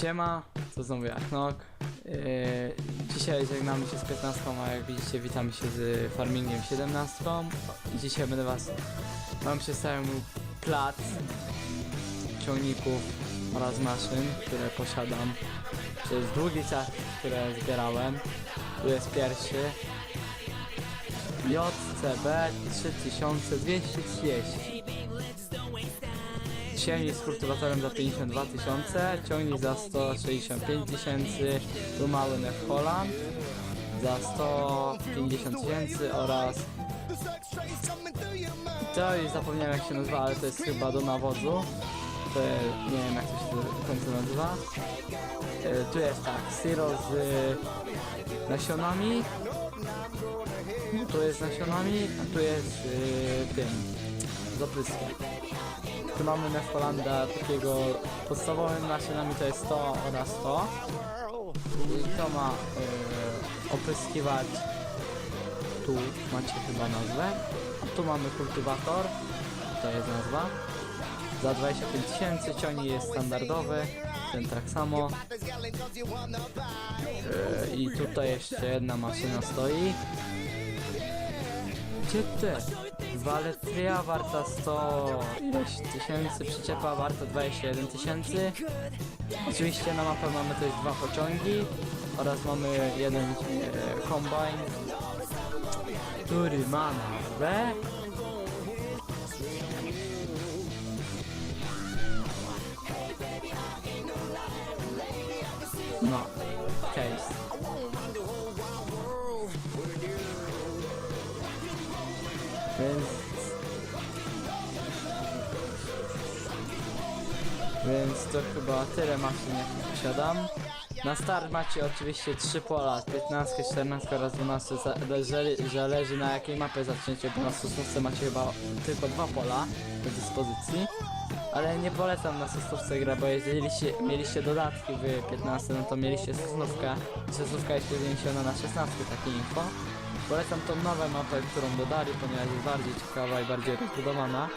Siema, to znowu jak Nok. Yy, dzisiaj żegnamy się z 15, a jak widzicie witamy się z Farmingiem 17. Dzisiaj będę was... Mam przedstawił plac ciągników oraz maszyn, które posiadam przez długi czas, które zbierałem. Tu jest pierwszy. JCB 3230. Ciągnik z kultywatorem za 52 tysiące, ciągnik za 165 tysięcy, tu mały Nef Holland za 150 tysięcy oraz to już zapomniałem jak się nazywa, ale to jest chyba do nawozu. To nie wiem jak to się nazywa. E, Tu jest tak, Siro z nasionami. Tu jest nasionami, a tu jest e, tym, z opryskiem. Tu mamy Nefholanda takiego podstawowymi maszynami to jest to oraz to. I to ma e, opryskiwać tu macie chyba nazwę. Tu mamy kultywator, to jest nazwa. Za 25 tysięcy ciągnik jest standardowy, ten tak samo. E, I tutaj jeszcze jedna maszyna stoi. Gdzie ty? Waletria warta 100 ileś tysięcy, przyczepa warta 21 tysięcy. Oczywiście na mapę mamy też dwa pociągi oraz mamy jeden e, który ma nazwę No, case. Więc... Więc to chyba tyle maszyn jak posiadam. Na start macie oczywiście trzy pola, 15, 14 oraz 12, zależy, zależy na jakiej mapie zaczniecie, bo na sosnówce macie chyba tylko dwa pola do dyspozycji. Ale nie polecam na sosnówce grę, bo jeżeli się, mieliście dodatki w 15, no to mieliście sosnówkę. Sosnówka jest przeniesiona na 16, takie info. Polecam tą nową mapę, którą dodali, ponieważ jest bardziej ciekawa i bardziej rozbudowana.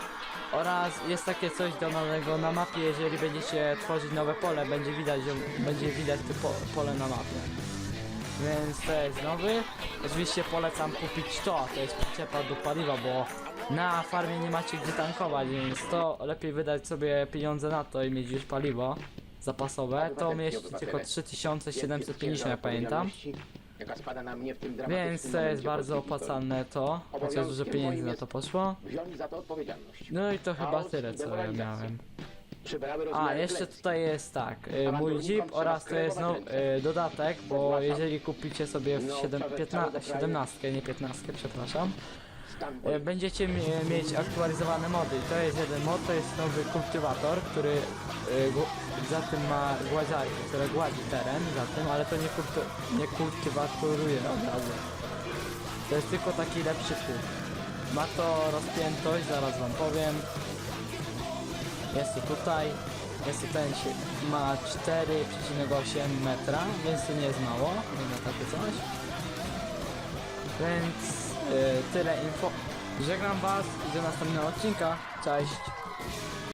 Oraz jest takie coś dodanego na mapie, jeżeli będziecie tworzyć nowe pole, będzie widać, będzie widać to po, pole na mapie. Więc to jest nowy. Oczywiście polecam kupić to, to jest przyczepa do paliwa, bo na farmie nie macie gdzie tankować, więc to lepiej wydać sobie pieniądze na to i mieć już paliwo zapasowe. To mieści tylko 3750, jak pamiętam. Więc to jest bardzo opłacalne to, chociaż dużo pieniędzy na to poszło. historii. Wziąć za to odpowiedzialność. No i to chyba tyle co ja miałem. A, jeszcze tutaj jest tak, y, mój jeep oraz to jest no, y, dodatek, bo jeżeli kupicie sobie w 7, 15, 17, nie 15, przepraszam, Y, będziecie mie- mieć aktualizowane mody. To jest jeden mod, to jest nowy kultywator, który gu- za tym ma głaziarkę, które gładzi teren za tym, ale to nie, kulty, nie kultywatoruje od razu. To jest tylko taki lepszy pług. Ma to rozpiętość, zaraz wam powiem. Jest to tutaj. Jest to ten ma 4,8 metra, więc to nie jest mało, nie ma takie coś. Więc tyle info. Żegnam was i do następnego odcinka. Cześć.